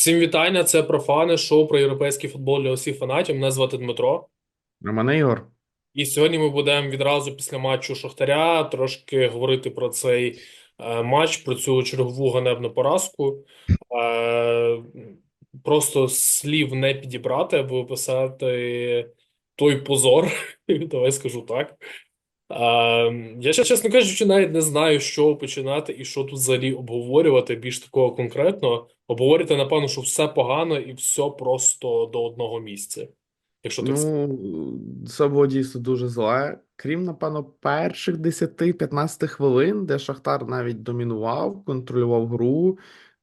Всім вітання, це профани, шоу про європейський футбол для усіх фанатів. Мене звати Дмитро. А мене Ігор. І сьогодні ми будемо відразу після матчу Шахтаря трошки говорити про цей е, матч, про цю чергову ганебну поразку. Е, просто слів не підібрати, аби описати той позор. Давай скажу так. Е, я ще, чесно кажучи, навіть не знаю, чого починати і що тут взагалі обговорювати більш такого конкретно. Обговорювати, напевно, що все погано і все просто до одного місця. Якщо так. Ну, це було дійсно дуже зле. Крім, напевно, перших 10-15 хвилин, де Шахтар навіть домінував, контролював гру,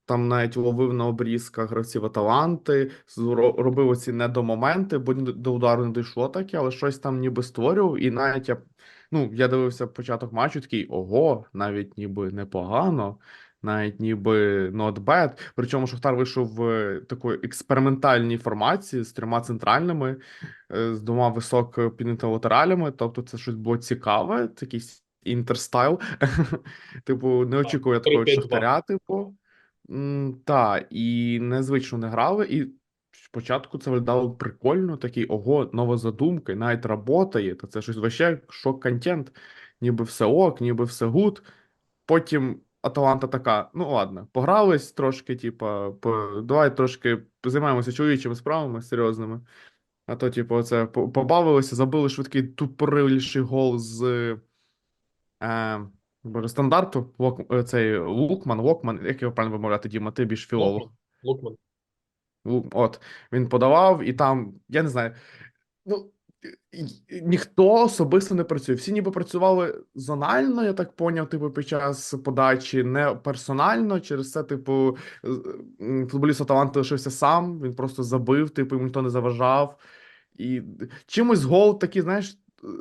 там навіть ловив на обрізках гравців Аталанти, робив оці недомоменти, бо до удару не дійшло таке, але щось там ніби створював. І навіть я, ну, я дивився початок матчу, такий ого, навіть ніби непогано. Навіть ніби not bad. Причому Шахтар вийшов в такої експериментальній формації з трьома центральними, е, з двома високо піднятими латералями. Тобто, це щось було цікаве, якийсь інтерстайл. Типу, не очікую я такого Шахтаря, типу. Та, і незвично не грали. І спочатку це виглядало прикольно, такий ого, нова задумка, навіть работає. Та це щось вообще шок-контент. Ніби все ок, ніби все гуд. Потім Аталанта така: ну ладно, погрались трошки, типа, по, давай трошки займаємося чоловічими справами серйозними. А то, типу, оце побавилися, забили швидкий тупориліший гол з е, боже, стандарту. Лок, е, цей Лукман, Локман, як його правильно вимовляти, Діма, ти більш філолог. Лукман. Лукман. От, він подавав, і там, я не знаю, ну, ніхто особисто не працює. Всі ніби працювали зонально, я так поняв, типу, під час подачі, не персонально. Через це, типу, футболіст Аталанти лишився сам, він просто забив, типу, йому ніхто не заважав. І чимось гол такий, знаєш,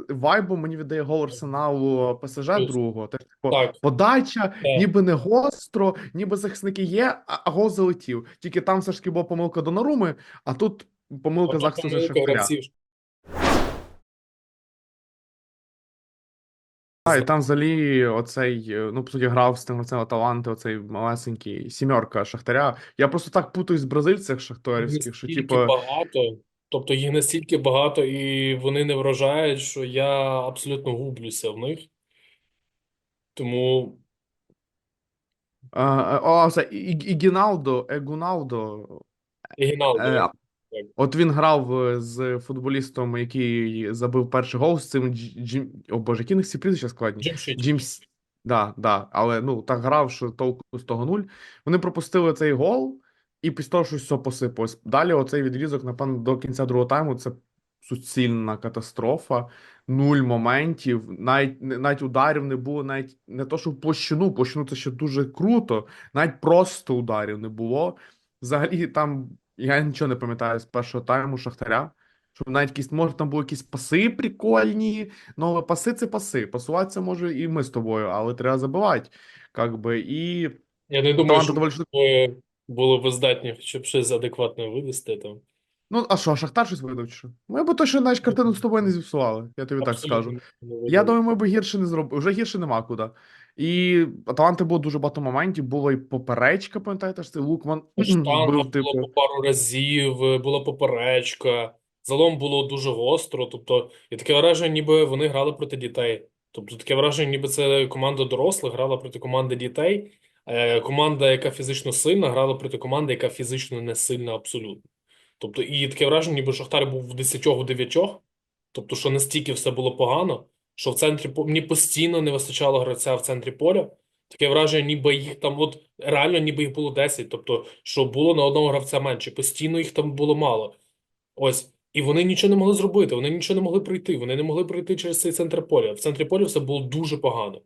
вайбом мені віддає гол Арсеналу ПСЖ другого. Теж, типу, Так, подача, так. ніби не гостро, ніби захисники є, а, гол залетів. Тільки там все ж таки була помилка Донаруми, а тут помилка захисту помилка Шахтаря. А, і там взагалі оцей, е, ну, по суті, грав з тим гравцем Аталанти, оцей малесенький сімерка Шахтаря. Я просто так путаюсь в бразильцях шахтарівських, що, Настільки типу, багато, тобто їх настільки багато, і вони не вражають, що я абсолютно гублюся в них. Тому а, а, о, це І- І- Ігіналдо, Егуналдо. Ігіналдо. Е. От він грав е, з футболістом, який забив перший гол з цим Джим. О Боже, які них всі прізвища складні. Джимс. Да, да, але ну так грав, що толку з того нуль. Вони пропустили цей гол, і після того щось все посипалось. Далі оцей відрізок, напевно, до кінця другого тайму це суцільна катастрофа, нуль моментів, навіть навіть ударів не було, навіть не то, що в площину, площину це ще дуже круто, навіть просто ударів не було. Взагалі, там я нічого не пам'ятаю з першого тайму Шахтаря. Щоб навіть якісь, може, там були якісь паси прикольні, ну, але паси це паси. Пасуватися може і ми з тобою, але треба забивати. Как би, і Я не думаю, що доволі були б здатні, щоб щось адекватне вивести там. Ну, а що, Шахтар щось видав, чи що? Ми б точно навіть картину з тобою не зіпсували, я тобі так скажу. Я думаю, ми б гірше не зробили. Вже гірше нема куди. І Аталанти було дуже багато моментів, було і поперечка, пам'ятаєте, ж цей Лукман Штанга бив, була типу. по пару разів, була поперечка, залом було дуже гостро. Тобто, і таке враження, ніби вони грали проти дітей. Тобто, таке враження, ніби це команда дорослих грала проти команди дітей. Е, Команда, яка фізично сильна, грала проти команди, яка фізично не сильна абсолютно. Тобто, і таке враження, ніби Шахтар був в 10-9, тобто, що настільки все було погано, що в центрі мені постійно не вистачало гравця в центрі поля. Таке враження, ніби їх там, от реально, ніби їх було 10, тобто, що було на одного гравця менше, постійно їх там було мало. Ось. І вони нічого не могли зробити, вони нічого не могли пройти, вони не могли пройти через цей центр поля. В центрі поля все було дуже погано.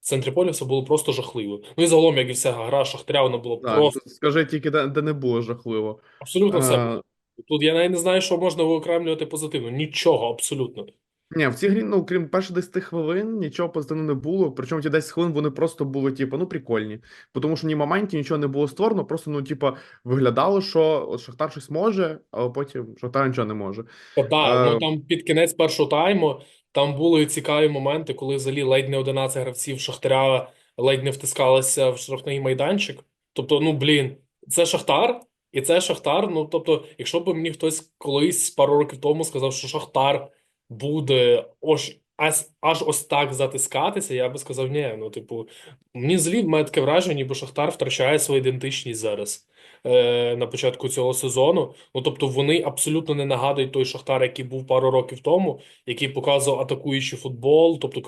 В центрі поля все було просто жахливо. Ну і загалом, як і вся гра Шахтаря, вона була Так, просто скажи тільки, де, де не було жахливо. абсолютно все. Е, Тут я навіть не знаю, що можна виокремлювати позитивно. Нічого, абсолютно. Ні, в цій грі, ну, крім перших 10 хвилин, нічого позитивного не було. Причому ті 10 хвилин вони просто були, типу, ну, прикольні. Бо Тому що ні моментів, нічого не було створено, просто, ну, типу, виглядало, що от Шахтар щось може, а потім Шахтар нічого не може. Та да, Е, ну там під кінець першого тайму там були цікаві моменти, коли взагалі ледь не 11 гравців Шахтаря ледь не втискалися в штрафний майданчик. Тобто, ну блін, це Шахтар, І це Шахтар. Ну тобто, якщо б мені хтось колись пару років тому сказав, що Шахтар буде аж, аж, аж ось так затискатися, я би сказав, ні. Ну, типу, мені взагалі має таке враження, ніби Шахтар втрачає свою ідентичність зараз. е, На початку цього сезону. Ну тобто вони абсолютно не нагадують той Шахтар, який був пару років тому, який показував атакуючий футбол, тобто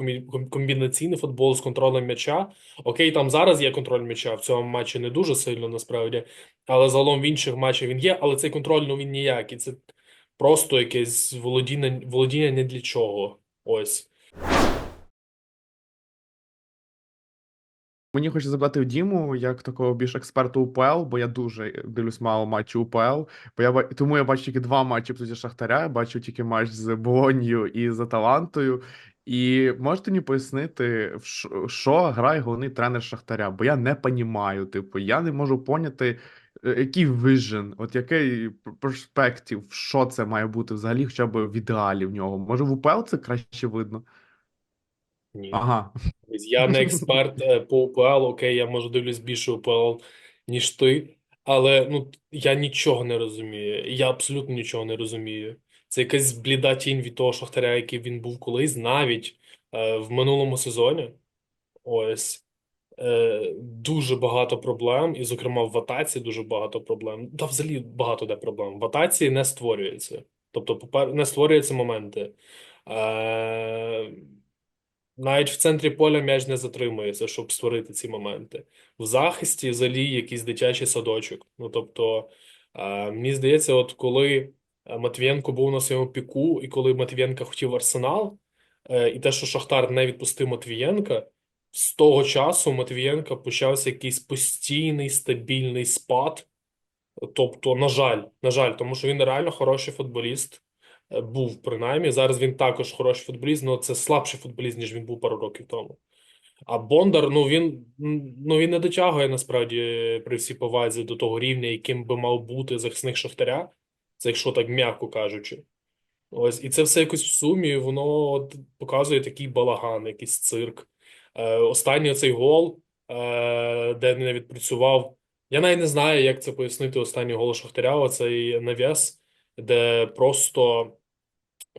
комбінаційний футбол з контролем м'яча. Окей, там зараз є контроль м'яча, в цьому матчі не дуже сильно насправді, але загалом в інших матчах він є, але цей контроль ну він ніякий. Це просто якесь володіння, володіння не для чого. Ось. Мені хочеться запитати Діму, як такого більш експерту УПЛ, бо я дуже дивлюсь мало матчів УПЛ. Бо я тому я бачу тільки два матчі проти Шахтаря. Я бачу тільки матч з Болоньєю і з Аталантою. І можете мені пояснити, що, грає головний тренер Шахтаря? Бо я не понімаю, типу, я не можу поняти, який вижен, от який перспектив, що це має бути взагалі, хоча б в ідеалі в нього. Може, в УПЛ це краще видно? Ні. Ага. Я не експерт е, по УПЛ, окей, я може дивлюсь більше УПЛ, ніж ти, але ну я нічого не розумію. Я абсолютно нічого не розумію. Це якась бліда тінь від того Шахтаря, який він був колись, навіть е, в минулому сезоні. Ось. Е, дуже багато проблем, і, зокрема, в атаці дуже багато проблем. Та взагалі багато де проблем. В атаці не створюється. Тобто, попер... не створюються моменти. Е, навіть в центрі поля м'яч не затримується, щоб створити ці моменти. В захисті взагалі якийсь дитячий садочок. Ну тобто, е, мені здається, от коли е, Матвієнко був на своєму піку, і коли Матвієнка хотів Арсенал, е, і те, що Шахтар не відпустив Матвієнка, з того часу у Матвієнка почався якийсь постійний стабільний спад. Тобто, на жаль, на жаль, тому що він реально хороший футболіст. е, Був принаймні. Зараз він також хороший футболіст, але це слабший футболіст, ніж він був пару років тому. А Бондар, ну він ну він не дотягує насправді при всій повазі до того рівня, яким би мав бути захисник Шахтаря. Це якщо так м'яко кажучи. Ось, і це все якось в сумі, воно показує такий балаган, якийсь цирк. Е, останній цей гол, е, де не відпрацював. Я навіть не знаю, як це пояснити останній гол Шахтаря, оцей нав'яз, де просто.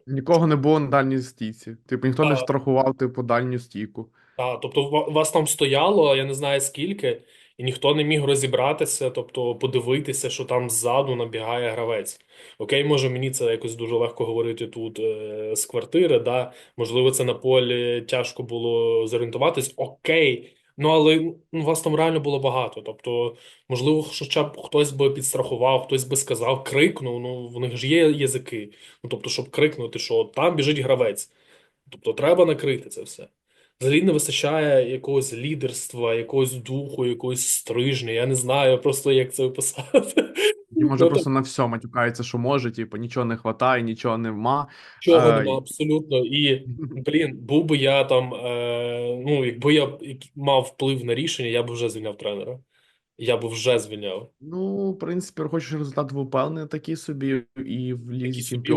Нікого не було на дальній стійці. Типу, ніхто не А, страхував, типу, дальню стійку. Так, тобто, ва- вас там стояло, я не знаю скільки, і ніхто не міг розібратися, тобто подивитися, що там ззаду набігає гравець. Окей, може мені це якось дуже легко говорити тут е, з квартири, да? Можливо, це на полі тяжко було зорієнтуватись. Окей. Ну, але ну, вас там реально було багато. Тобто, можливо, хоча б хтось би підстрахував, хтось би сказав, крикнув. Ну, в них ж є язики. Ну, тобто, щоб крикнути, що там біжить гравець. Тобто, треба накрити це все. Взагалі не вистачає якогось лідерства, якогось духу, якогось стрижня. Я не знаю просто, як це описати. І може Ну, просто на все матюкається, що може, типу, нічого не хватає, нічого нема. Чого А, нема абсолютно. І, блін, був би я там, е, ну, якби я мав вплив на рішення, я б вже звільняв тренера. Я б вже звільняв. Ну, в принципі, хочеш результат в УПЛ не такий собі, і в Лізі Такі собі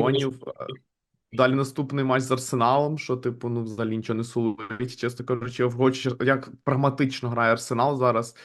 Далі наступний матч з Арсеналом, що, типу, ну, взагалі нічого не сулить. Чесно кажучи, хочу, як прагматично грає Арсенал зараз.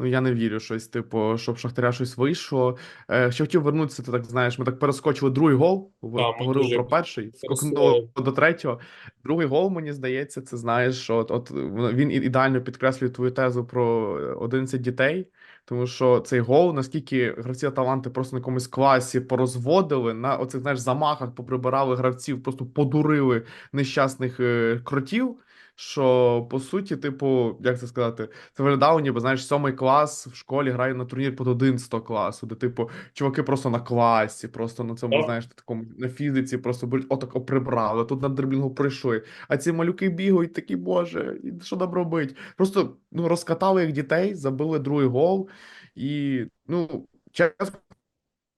Ну, я не вірю щось, типу, щоб Шахтаря щось вийшло. Е, ще хотів вернутися, ти так знаєш, ми так перескочили другий гол, Та, поговорили про перший, скокнуло до третього. Другий гол, мені здається, це знаєш, що от, от він ідеально підкреслює твою тезу про е, 11 дітей. Тому що цей гол, наскільки гравці таланти просто на якомусь класі порозводили, на оцих знаєш замахах поприбирали гравців, просто подурили нещасних е, кротів. Що по суті, типу, як це сказати, це виглядало, ніби знаєш, сьомий клас в школі грає на турнір під 11 класу, де, типу, чуваки просто на класі, просто на цьому, знаєш, такому на фізиці, просто беруть, отак прибрали, тут на дриблінгу прийшли. А ці малюки бігають, такі, боже, і що нам робить? Просто ну, розкатали їх дітей, забили другий гол, і ну, чесно.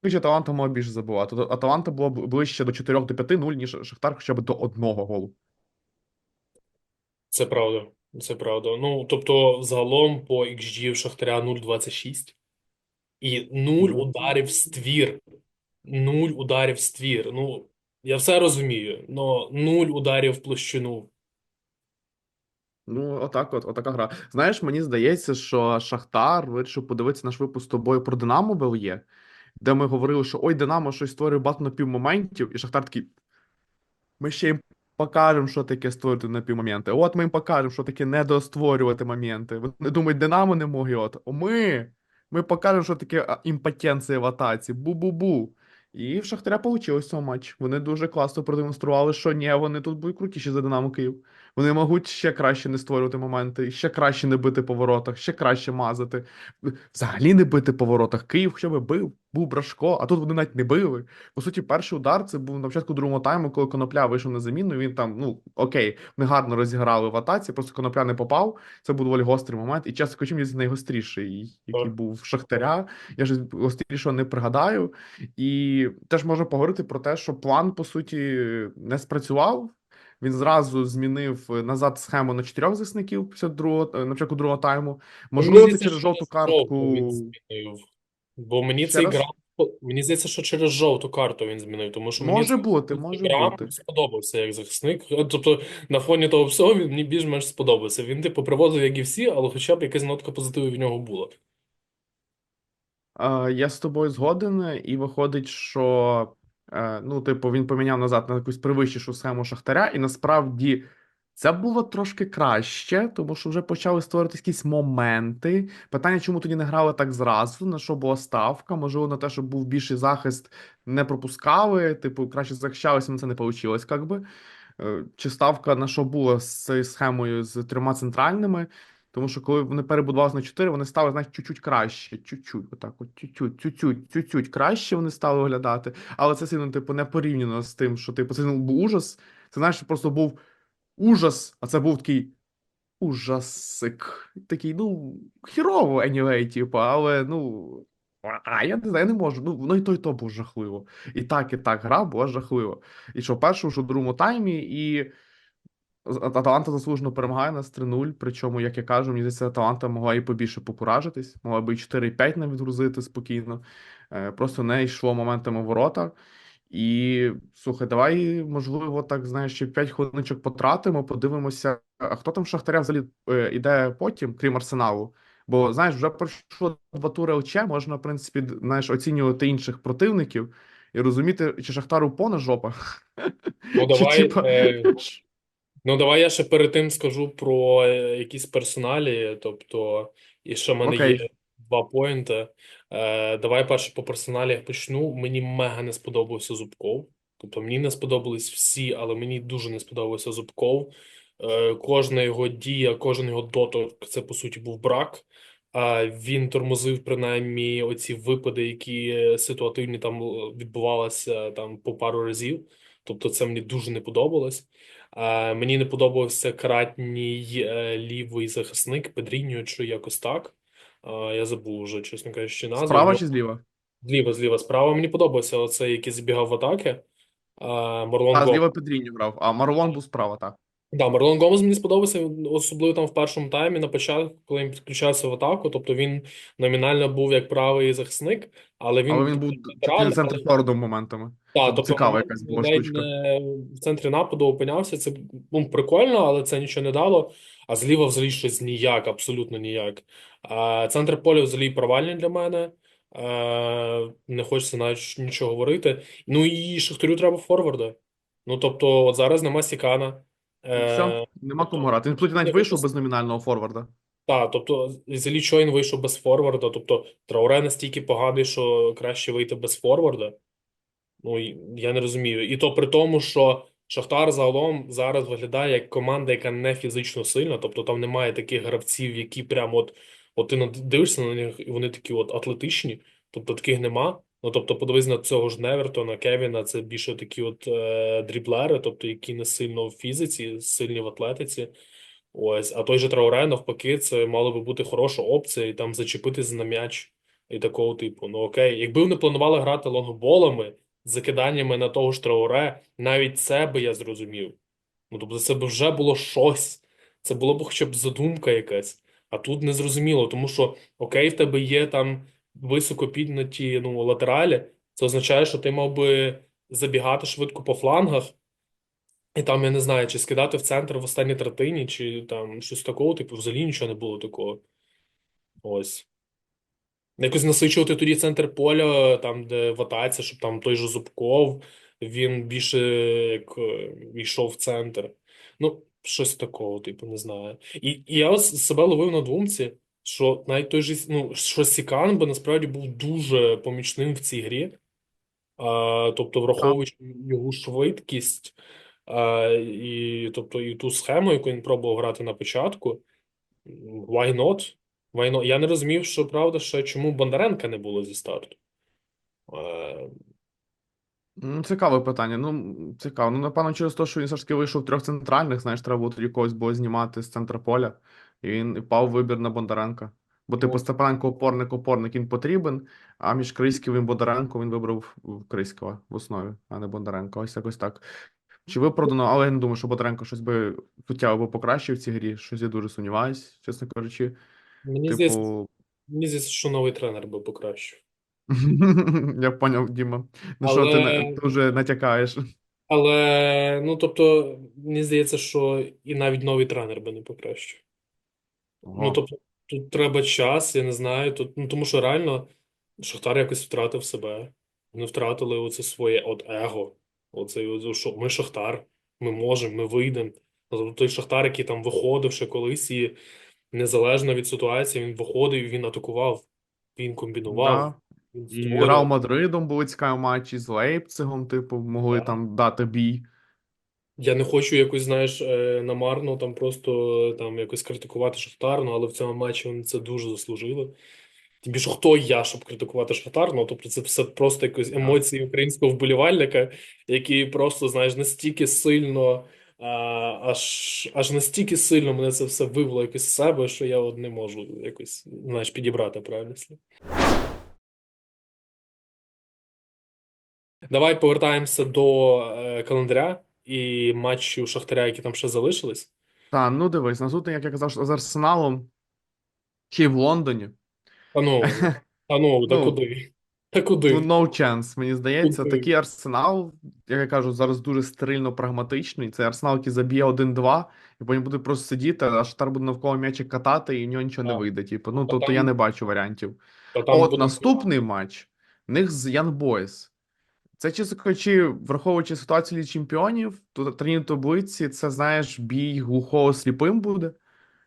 кажучи, Аталанта мала більше забивати. Аталанта було ближче до 4 до 5 0 ніж Шахтар хоча б до одного голу. Це правда. Це правда. Ну, тобто, загалом по XG в Шахтаря 0,26 і 0 Ну. ударів ствір. 0 ударів ствір. Ну, я все розумію, але 0 ударів в площину. Ну, отак, от, отака гра. Знаєш, мені здається, що Шахтар вирішив подивитися наш випуск з тобою про Динамо ВЛЄ, де ми говорили, що ой, Динамо щось створює багато напівмоментів, і Шахтар такий. Ми ще їм покажемо, що таке створювати напівмоменти. От ми їм покажемо, що таке недостворювати моменти. Вони думають, Динамо не може. От ми. Ми покажемо, що таке імпотенція в атаці. Бу-бу-бу. І в Шахтаря вийшло цього матч. Вони дуже класно продемонстрували, що ні, вони тут будуть крутіші за Динамо Київ. Вони можуть ще краще не створювати моменти, ще краще не бити по воротах, ще краще мазати. Взагалі не бити по воротах. Київ хоча б бив, був Брашко, а тут вони навіть не били. По суті, перший удар це був на початку другого тайму, коли Конопля вийшов на заміну. і Він там, ну окей, не гарно розіграли в атаці, просто Конопля не попав. Це був доволі гострий момент. І чесно кажучи, він найгостріший, який був Шахтаря. Я ж гострішого не пригадаю. І теж можна поговорити про те, що план, по суті, не спрацював. Він зразу змінив е, назад схему на чотирьох захисників після другого е, на початку другого тайму. Можливо, це через жовту картку. він змінив. Бо мені цей раз? грам, мені здається, що через жовту карту він змінив, тому що Може цей бути, може грам бути. сподобався як захисник. Тобто на фоні того всього він мені більш-менш сподобався. Він типу приводив, як і всі, але хоча б якась нотка позитиву в нього була. Е, Я з тобою згоден, і виходить, що е, ну, типу, він поміняв назад на якусь привищішу схему Шахтаря, і насправді це було трошки краще, тому що вже почали створитися якісь моменти. Питання, чому тоді не грали так зразу, на що була ставка? Можливо, на те, щоб був більший захист, не пропускали, типу, краще захищалися, але це не вийшло, як. Е, Чи ставка на що була з схемою з трьома центральними? Тому що коли вони перебудувалися на 4, вони стали, знаєш, чуть-чуть краще. Чуть-чуть, отак, от чуть-чуть, чуть-чуть, чуть-чуть краще вони стали виглядати. Але це сильно, типу, не порівняно з тим, що типу, це ну, був ужас. Це знаєш, просто був ужас, а це був такий ужасик. Такий, ну, хірово, anyway, типу, але ну. А я не знаю, я не можу. Ну, воно і то, і то було жахливо. І так, і так гра була жахлива. І що в першому, що в другому таймі, і Аталанта заслужено перемагає нас 3-0. Причому, як я кажу, мені здається, Аталанта могла і побільше покуражитись, могла би і 4-5 навіть грузити спокійно. Е, Просто не йшло моментами ворота. І слухай, давай, можливо, так знаєш, ще 5 хвилиночок потратимо, подивимося, а хто там в Шахтаря взагалі е, іде потім, крім Арсеналу. Бо знаєш, вже пройшло два тури ЛЧ, можна, в принципі, знаєш, оцінювати інших противників і розуміти, чи Шахтару пона жопа. Ну, Чи типа. е, Ну, давай я ще перед тим скажу про е, якісь персоналі, тобто, і ще в мене Окей. є два поінти. Е, давай перше по персоналіях почну. Мені мега не сподобався Зубков. Тобто мені не сподобались всі, але мені дуже не сподобався Зубков. Е, кожна його дія, кожен його доторк, це по суті був брак. А він тормозив принаймні оці випади, які ситуативні там е, відбувалися там по пару разів. Тобто це мені дуже не подобалось. Мені не подобався кратній е, лівий захисник Педріньо, чи якось так. Я забув вже, чесно кажучи, назву. Справа чи зліва? Зліва, зліва, справа. Мені подобався оцей, який забігав в атаки. Марлон А, Гомес. зліва Педріньо грав, а Маролон був справа, так. Да, Марлон Гомес мені сподобався, особливо там в першому таймі на початку, коли він підключався в атаку. Тобто він номінально був як правий захисник, але він Але він був центр але- форвардом моментами. Так, тобто цікава якась була штучка. не в центрі нападу опинявся. Це ну, прикольно, але це нічого не дало. А зліва взагалі щось ніяк, абсолютно ніяк. А, центр поля взагалі провальний для мене. А, не хочеться навіть нічого говорити. Ну і Шахтарю треба форварда. Ну тобто, от зараз нема Сікана. Все, нема кому грати. Він тут навіть я вийшов без номінального форварда. Так, тобто взагалі що він вийшов без форварда. Тобто Трауре настільки поганий, що краще вийти без форварда. Ну, я не розумію. І то при тому, що Шахтар загалом зараз виглядає як команда, яка не фізично сильна. Тобто там немає таких гравців, які прямо от, от ти дивишся на них, і вони такі от атлетичні. Тобто таких нема. Ну, тобто, подивись на цього ж Невертона, Кевіна, це більше такі от е, дріблери, тобто які не сильно в фізиці, сильні в атлетиці. Ось, а той же Трауре, навпаки, це мало би бути хороша опція, і там зачепитись на м'яч і такого типу. Ну окей, якби вони планували грати лонгболами, закиданнями на того ж Трауре, навіть це би я зрозумів. Ну тобто, це б вже було щось. Це було б хоча б задумка якась. А тут не зрозуміло, тому що окей, в тебе є там високо підняті ну, латералі. Це означає, що ти мав би забігати швидко по флангах. І там, я не знаю, чи скидати в центр в останній третині, чи там щось такого, типу, взагалі нічого не було такого. Ось. Якось насичувати тоді центр поля, там, де в атаці, щоб там той же Зубков, він більше як е, йшов в центр. Ну, щось такого, типу, не знаю. І, і я себе ловив на думці, що навіть той же, ну, що Сікан би насправді був дуже помічним в цій грі. А, тобто, враховуючи його швидкість, а, і, тобто, і ту схему, яку він пробував грати на початку, why not? Why not? Я не розумів, що правда, що чому Бондаренка не було зі старту. Е, Ну, Цікаве питання. Ну, цікаво. Ну, напевно, через те, що він все ж таки вийшов в трьох центральних, знаєш, треба було тоді когось було знімати з центра поля, і він пав вибір на Бондаренка. Бо, типу, Степаненко опорник, опорник він потрібен, а між Криськів і Бондаренко він вибрав Криськова в основі, а не Бондаренко. Ось якось так. Чи виправдано, але я не думаю, що Бондаренко щось би суттєво би покращив в цій грі. Щось я дуже сумніваюсь, чесно кажучи. мені здається, Типу, мені здається, що новий тренер би покращив. я поняв, Діма. Ну що ти, вже натякаєш? але, ну, тобто, мені здається, що і навіть новий тренер би не покращив. Ну, Ого. тобто, тут треба час, я не знаю. Тут, ну, тому що реально Шахтар якось втратив себе. Вони втратили оце своє от его. Оце, оце, що ми Шахтар, ми можемо, ми вийдемо. Тобто той Шахтар, який там виходив ще колись, і незалежно від ситуації, він виходив, він атакував, він комбінував, Да. він І Реал створював. Мадридом були цікаві матчі з Лейпцигом, типу, могли Да. там дати бій. Я не хочу якось, знаєш, е, намарно там просто там якось критикувати Шахтар, ну, але в цьому матчі вони це дуже заслужили. Тим більше, хто я, щоб критикувати Шахтар? Ну, тобто, це все просто якось емоції українського вболівальника, який просто, знаєш, настільки сильно, аж, аж настільки сильно мене це все вивело якось з себе, що я от не можу якось, знаєш, підібрати правильно слово. Давай повертаємося до е, календаря і матчів Шахтаря, які там ще залишились. Та, ну дивись, наступний, як я казав, що з Арсеналом, чи в Лондоні. Та ну, та ну, та Ну, куди? Та Ну, куди? no chance, мені здається, Куди? такий арсенал, як я кажу, зараз дуже стерильно прагматичний. Це арсенал, який заб'є 1-2, і потім буде просто сидіти, а Шахтар буде навколо м'ячик катати, і в нього нічого не вийде. Типу, ну, тобто я не бачу варіантів. та А там от буде. наступний матч в них з Young Boys. Це, чесно кажучи, враховуючи ситуацію Ліги Чемпіонів, то тренінг таблиці, це, знаєш, бій глухого сліпим буде.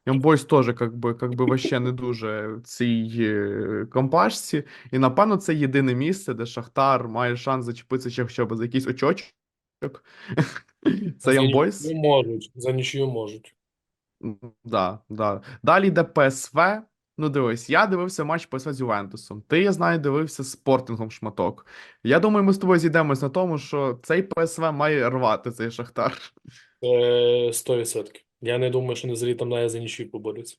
Boys теж, как би, как би, вообще не дуже в цій е, компашці. І, напевно, це єдине місце, де Шахтар має шанс зачепитися ще хоча б за якийсь очочок. Це нічию можуть, за нічию можуть. Да, да. Далі йде ПСВ. Ну, дивись, я дивився матч ПСВ з Ювентусом. Ти, я знаю, дивився з Спортингом шматок. Я думаю, ми з тобою зійдемось на тому, що цей ПСВ має рвати цей Шахтар. Е, 100%. Я не думаю, що не взагалі там навіть за нічию поборються.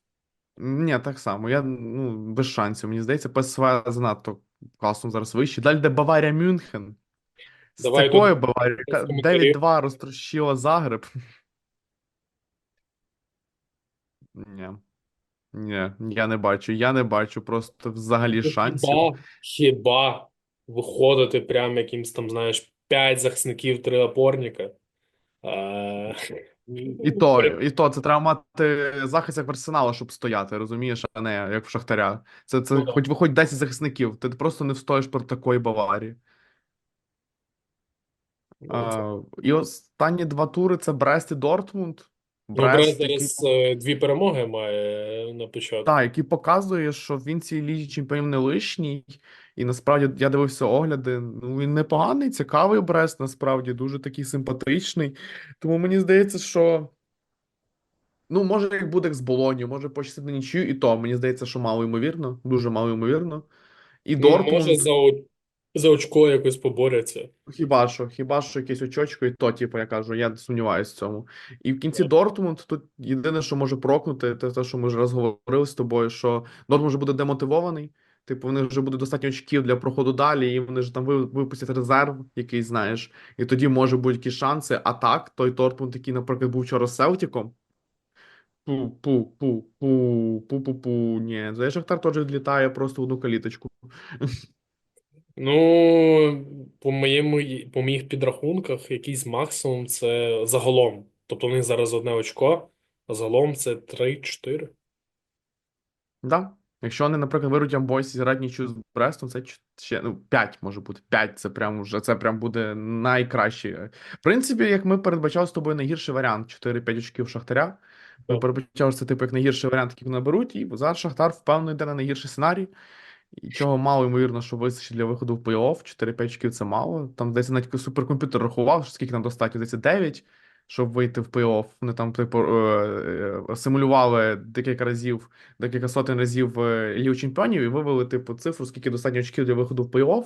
Ні, так само. Я ну, без шансів. Мені здається, ПСВ занадто класно зараз вище. Далі йде Баварія Мюнхен. З Давай такою тут Баварією, яка 9-2 розтрощила Загреб. Ні. Ні, я не бачу. Я не бачу просто взагалі Ну, шансів. Хіба, хіба виходити прям якимсь там, знаєш, 5 захисників, 3 опорника. Е, І то, і то, це треба мати захист як в Арсенала, щоб стояти, розумієш, а не як в Шахтаря. Це, це Ну, да. хоч виходь 10 захисників, ти просто не встоїш проти такої Баварії. Ну, це- А, і останні два тури це Брест і Дортмунд. Ну, Брест Брест, який, зараз е, дві перемоги має на початку. та, який показує, що він цій лізі чемпіонів не лишній. І насправді я дивився огляди. Ну, він непоганий, цікавий Брест, насправді, дуже такий симпатичний. Тому мені здається, що. Ну, може, як буде з Болонью, може пощастити на нічию, і то, мені здається, що мало ймовірно, дуже мало ймовірно. І Ну, може за, о- за очко якось поборяться. хіба що, хіба що якесь очочко, і то, типу, я кажу, я сумніваюся в цьому. І в кінці Дортмунд, тут єдине, що може прокнути, це те, що ми вже раз говорили з тобою, що Дортмунд вже буде демотивований. Типу, вони вже буде достатньо очків для проходу далі, і вони ж там випустять резерв, який знаєш, і тоді може будуть якісь шанси. А так, той Дортмунд, який, наприклад, був вчора з Селтіком, Пу-пу-пу-пу, пу-пу-пу. Ні, Шахтар теж відлітає просто в одну каліточку. Ну, по моєму, по моїх підрахунках, якийсь максимум це загалом. Тобто в них зараз одне очко, а загалом це 3-4. Да. Якщо вони, наприклад, вируть Амбойс і зіграють нічию з Брестом, це ще ну, 5 може бути. 5 це прям вже це прям буде найкраще. В принципі, як ми передбачали з тобою найгірший варіант 4-5 очків Шахтаря. Ми передбачали, що це типу як найгірший варіант, який вони беруть, і зараз Шахтар впевнено йде на найгірший сценарій. І чого мало ймовірно, що вистачить для виходу в плей-офф. 4-5 очків це мало. Там десь навіть суперкомп'ютер рахував, що скільки нам достатньо, десь 9, щоб вийти в плей-офф. Вони там, типу, е, е, симулювали декілька разів, декілька сотень разів е, Лігу Чемпіонів і вивели, типу, цифру, скільки достатньо очків для виходу в плей-офф.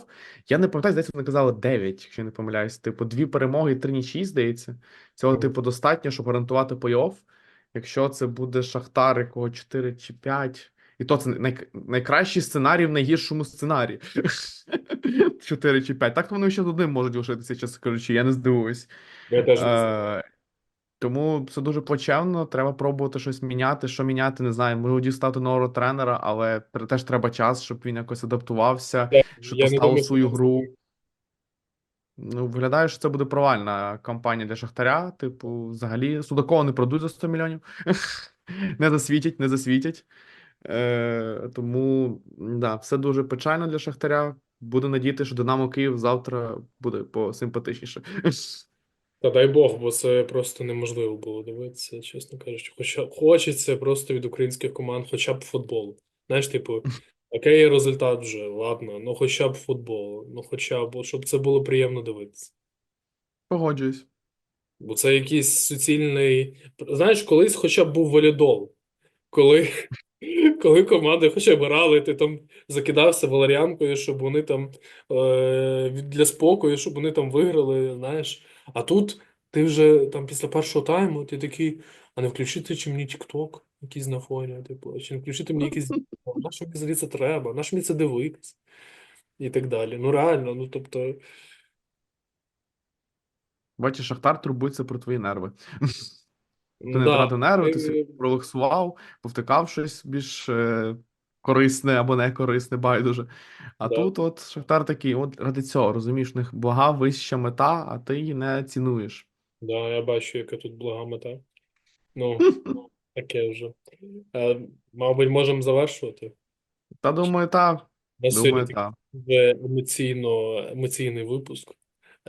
Я не пам'ятаю, здається, вони казали 9, якщо я не помиляюсь. Типу, дві перемоги три нічиї, здається. Цього, типу, достатньо, щоб гарантувати плей-офф. Якщо це буде Шахтар, якого 4 чи 5. І то це най... найкращий сценарій в найгіршому сценарії. 4 чи 5. Так то вони ще з одним можуть лишитися, чесно кажучи, я не здивуюсь. Я теж не. Е, тому це дуже плачевно. Треба пробувати щось міняти. Що міняти, не знаю. Можливо, дістати нового тренера, але теж треба час, щоб він якось адаптувався, Я, щоб поставив свою гру. Ну, виглядає, що це буде провальна кампанія для Шахтаря. Типу, взагалі, Судакова не продуть за 100 мільйонів. Не засвітять, не засвітять. Е, тому, да, все дуже печально для Шахтаря. Буду надіяти, що Динамо Київ завтра буде посимпатичніше. Та дай Бог, бо це просто неможливо було дивитися, чесно кажучи. Хоча хочеться просто від українських команд хоча б футболу. Знаєш, типу, окей, результат вже, ладно, ну хоча б футбол, ну хоча б, щоб це було приємно дивитися. Погоджуюсь. Бо це якийсь суцільний. Знаєш, колись хоча б був валідол. Коли, коли команди хоча б грали, ти там закидався валеріанкою, щоб вони там е, для спокою, щоб вони там виграли, знаєш. А тут ти вже там після першого тайму, ти такий, а не включити чи мені TikTok якийсь на фоні, типу, чи не включити мені якийсь. На що мені взагалі це треба? На що мені це дивитись? І так далі. Ну реально, ну тобто. Бачиш, Шахтар турбується про твої нерви. Ти не да, нерви, ти ти- собі пролексував, повтикав щось більш е, корисне або не корисне, байдуже. А Да. тут от Шахтар такий, от ради цього, розумієш, у них блага вища мета, а ти її не цінуєш. Да, я бачу, яка тут блага мета. Ну, таке вже. Е, мабуть, можемо завершувати. Та думаю, та. У Думаю, сьогодні та. такий емоційно, емоційний випуск.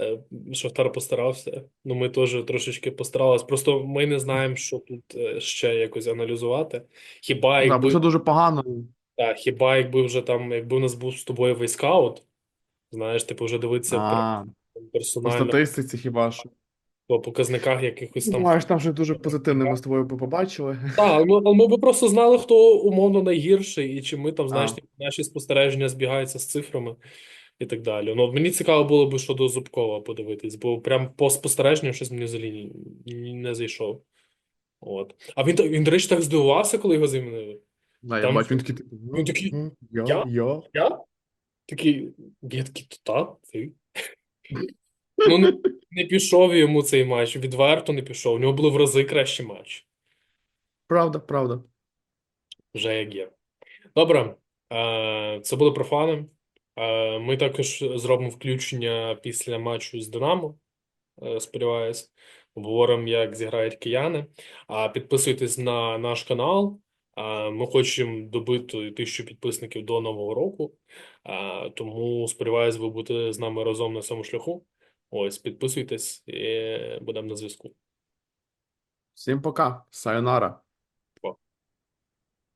Е, Шахтар постарався. Ну, ми теж трошечки постарались. Просто ми не знаємо, що тут е, ще якось аналізувати. Хіба Да, бо це дуже погано. та, хіба якби вже там, якби у нас був з тобою вейскаут, знаєш, типу вже дивитися А, прям по статистиці хіба що. по показниках якихось там. Думаєш, там вже дуже позитивне ми з тобою побачили. Так, але ми, але ми би просто знали, хто умовно найгірший, і чи ми там, знаєш, А. типу, наші спостереження збігаються з цифрами і так далі. Ну, от мені цікаво було би щодо Зубкова подивитись, бо прям по спостереженню щось мені взагалі не зайшов. От. А він, він, до речі, так здивувався, коли його замінили. Да, я Там- бачу, він такий, типу, він такий, я, «Я?» я. Я? Такий, я такий, то та, ти? Ну, не, не пішов йому цей матч, відверто не пішов. У нього були в рази кращі матчі. Правда, правда. Вже як є. Добре, е, це були профани. Ми також зробимо включення після матчу з Динамо. е, Сподіваюсь, обговоримо, як зіграють кияни. А підписуйтесь на наш канал. Ми хочемо добити тисячу підписників до Нового року. Тому сподіваюсь, ви будете з нами разом на цьому шляху. Ось, підписуйтесь і будемо на зв'язку. Всім пока. Сайонара.